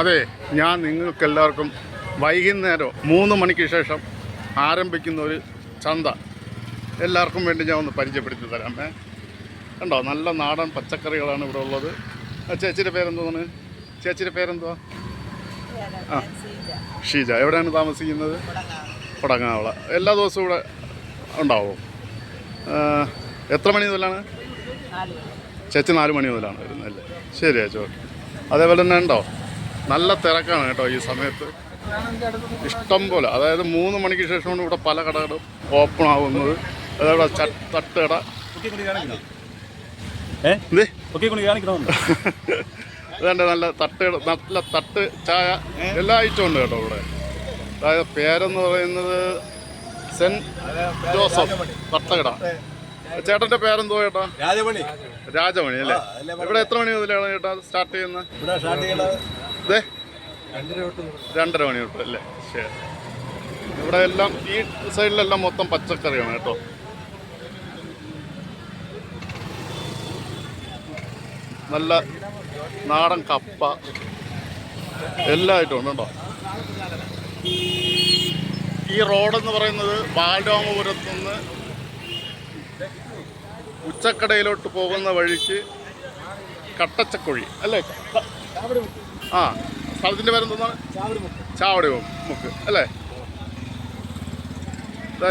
അതെ ഞാൻ നിങ്ങൾക്കെല്ലാവർക്കും വൈകുന്നേരം മൂന്ന് മണിക്ക് ശേഷം ആരംഭിക്കുന്ന ഒരു ചന്ത. എല്ലാവർക്കും വേണ്ടി ഞാൻ ഒന്ന് പരിചയപ്പെടുത്തി തരാം ഏ. കണ്ടോ നല്ല നാടൻ പച്ചക്കറികളാണ് ഇവിടെ ഉള്ളത്. ആ ചേച്ചിയുടെ പേരെന്തോന്ന് ചേച്ചിയുടെ പേരെന്തുവാ? ആ ഷീജ. എവിടെയാണ് താമസിക്കുന്നത്? കൊടങ്ങാവള. എല്ലാ ദിവസവും ഇവിടെ ഉണ്ടാവും. എത്ര മണി മുതലാണ്? ചേച്ചി നാല് മണി മുതലാണ് വരുന്നത് അല്ലേ? ശരി ചേച്ചി ഓക്കെ. അതേപോലെ തന്നെ ഉണ്ടോ? നല്ല തിരക്കാണ് കേട്ടോ ഈ സമയത്ത്. ഇഷ്ടം പോലെ. അതായത് മൂന്ന് മണിക്ക് ശേഷമാണ് ഇവിടെ പല കടകളും ഓപ്പൺ ആവുന്നത്. അതേപോലെ തട്ടുകട. അതെ അതുകൊണ്ട് നല്ല തട്ട് നല്ല തട്ട് ചായ എല്ലാ ഐറ്റവും ഉണ്ട് കേട്ടോ ഇവിടെ. അതായത് പേരെന്ന് പറയുന്നത് സെന്റ് ജോസഫ് തട്ടകട. ചേട്ടന്റെ പേരെന്തോ ചേട്ടാ? രാജമണി. രാജമണി അല്ലേ? ഇവിടെ എത്ര മണി മുതലാണ് ചേട്ടാ സ്റ്റാർട്ട് ചെയ്യുന്നത് ഇതേ രണ്ടര മണി തൊട്ട് അല്ലേ? ശരി. ഇവിടെ എല്ലാം ഈ സൈഡിലെല്ലാം മൊത്തം പച്ചക്കറിയാണ് കേട്ടോ. നല്ല നാടൻ കപ്പ. എല്ലായിട്ടും ഉണ്ട് കേട്ടോ. ഈ റോഡെന്ന് പറയുന്നത് ബാലരാമപുരത്തുനിന്ന് ഉച്ചക്കടയിലോട്ട് പോകുന്ന വഴിക്ക് കട്ടച്ചക്കുഴി അല്ലേ? ആ സ്ഥലത്തിന്റെ പേരെന്താണ് ചാവടി മുക്ക് അല്ലേ?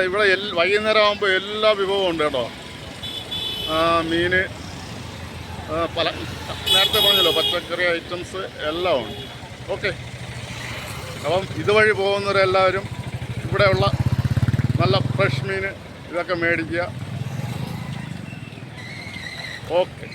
ഇവിടെ എൽ വൈകുന്നേരം ആകുമ്പോൾ എല്ലാ വിഭവവും ഉണ്ട് കേട്ടോ. മീൻ മീന് പല നേരത്തെ പറഞ്ഞല്ലോ പച്ചക്കറി ഐറ്റംസ് എല്ലാം ഉണ്ട്. ഓക്കെ. അപ്പം ഇതുവഴി പോകുന്നവരെല്ലാവരും ഇവിടെയുള്ള നല്ല ഫ്രഷ് മീൻ ഇതൊക്കെ മേടിക്കുക. ഓക്കെ.